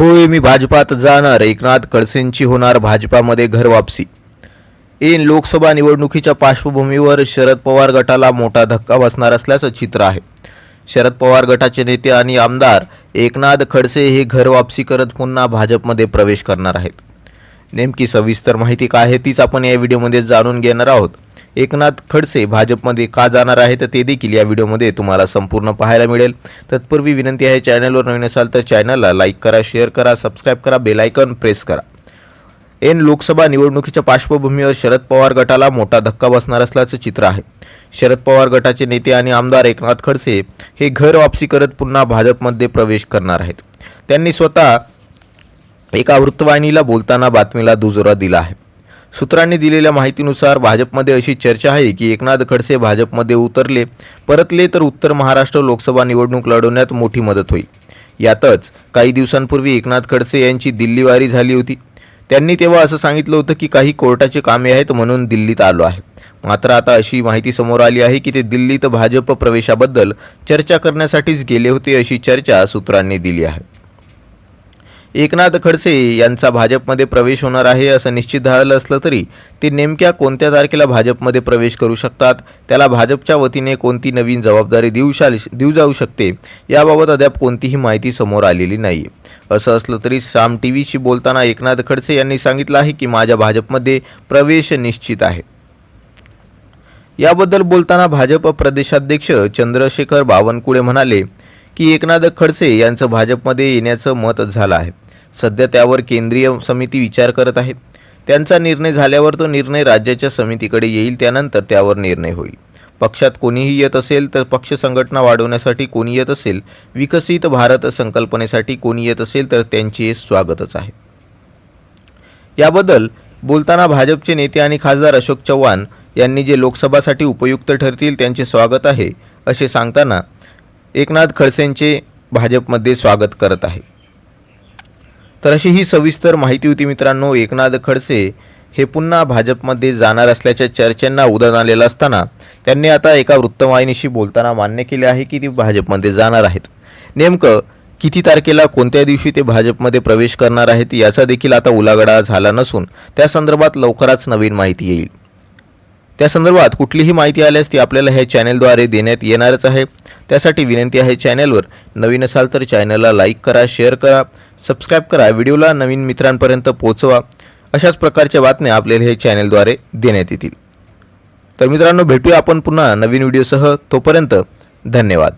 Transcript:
होय मी भाजपात जाणार. एकनाथ खडसेंची होणार भाजपामध्ये घर वापसी. ऐन लोकसभा निवडणुकीच्या पार्श्वभूमीवर शरद पवार गटाला मोठा धक्का बसणार असल्याचं चित्र आहे. शरद पवार गटाचे नेते आणि आमदार एकनाथ खडसे हे घर वापसी करत पुन्हा भाजपमध्ये प्रवेश करणार आहेत. नेमकी सविस्तर माहिती काय आहे तीच आपण या व्हिडिओमध्ये जाणून घेणार आहोत. एकनाथ खडसे भाजपमध्ये का जाणार आहेत ते देखील या व्हिडिओमध्ये तुम्हाला संपूर्ण पाहायला मिळेल. तत्पूर्वी विनंती आहे चॅनलवर नवीन असाल तर चॅनलला लाईक करा शेअर करा सबस्क्राईब करा बेलायकन प्रेस करा. एन लोकसभा निवडणुकीच्या पार्श्वभूमीवर शरद पवार गटाला मोठा धक्का बसणार असल्याचं चित्र आहे. शरद पवार गटाचे नेते आणि आमदार एकनाथ खडसे हे घर वापसी करत पुन्हा भाजपमध्ये प्रवेश करणार आहेत. त्यांनी स्वतः एका वृत्तवाहिनीला बोलताना बातमीला दुजोरा दिला आहे. सूत्रांनी दिलेल्या माहितीनुसार भाजपमध्ये अशी चर्चा आहे की एकनाथ खडसे भाजपमध्ये उतरले परतले तर उत्तर महाराष्ट्र लोकसभा निवडणूक लढवण्यात मोठी मदत होईल. यातच काही दिवसांपूर्वी एकनाथ खडसे यांची दिल्लीवारी झाली होती. त्यांनी तेव्हा असं सांगितलं होतं की काही कोर्टाचे कामे आहेत म्हणून दिल्लीत आलो आहे. मात्र आता अशी माहिती समोर आली आहे की ते दिल्लीत भाजप प्रवेशाबद्दल चर्चा करण्यासाठीच गेले होते अशी चर्चा सूत्रांनी दिली आहे. एकनाथ खडसे यांचा भाजपमध्ये प्रवेश होणार आहे असं निश्चित झालं असलं तरी ते नेमक्या कोणत्या तारखेला भाजपमध्ये प्रवेश करू शकतात? त्याला भाजपच्या वतीने कोणती नवीन जबाबदारी देऊ शाल देऊ जाऊ शकते? याबाबत अद्याप कोणतीही माहिती समोर आलेली नाही. असं असलं तरी साम टी व्हीशी बोलताना एकनाथ खडसे यांनी सांगितलं आहे की माझ्या भाजपमध्ये प्रवेश निश्चित आहे. याबद्दल बोलताना भाजप प्रदेशाध्यक्ष चंद्रशेखर बावनकुळे म्हणाले की एकनाथ खडसे यांचं भाजपमध्ये येण्याचं मत झालं आहे. सध्या त्यावर केंद्रीय समिती विचार करत आहे. त्यांचा निर्णय झाल्यावर तो निर्णय राज्याच्या समितीकडे येईल त्यानंतर त्यावर निर्णय होईल. पक्षात कोणीही येत असेल तर पक्ष संघटना वाढवण्यासाठी कोणी येत असेल विकसित भारत संकल्पनेसाठी कोणी येत असेल तर त्यांचे हे स्वागतच आहे. याबद्दल बोलताना भाजपचे नेते आणि खासदार अशोक चव्हाण यांनी जे लोकसभासाठी उपयुक्त ठरतील त्यांचे स्वागत आहे असे सांगताना एकनाथ खडसेंचे भाजपमध्ये स्वागत करत आहे. तर अशी ही सविस्तर माहिती होती मित्रांनो एकनाथ खडसे हे पुन्हा भाजपमध्ये जाणार असल्याच्या चर्चेंना उदाहरण आलेलं असताना त्यांनी आता एका वृत्तवाहिनीशी बोलताना मान्य केले आहे की ती भाजपमध्ये जाणार आहेत. नेमकं किती तारखेला कोणत्या दिवशी ते भाजपमध्ये प्रवेश करणार आहेत याचा देखील आता उलागडा झाला नसून त्या संदर्भात लवकरच नवीन माहिती येईल. त्या संदर्भात कुठलीही माहिती आल्यास ती आपल्याला ह्या चॅनेलद्वारे देण्यात येणारच आहे. त्यासाठी विनंती आहे चॅनेलवर नवीन असाल तर चॅनलला लाईक करा शेअर करा सबस्क्राईब करा व्हिडिओला नवीन मित्रांपर्यंत पोचवा अशाच प्रकारच्या बातम्या आपल्याला हे चॅनेलद्वारे देण्यात येतील. तर मित्रांनो भेटूया आपण पुन्हा नवीन व्हिडिओसह. तोपर्यंत धन्यवाद.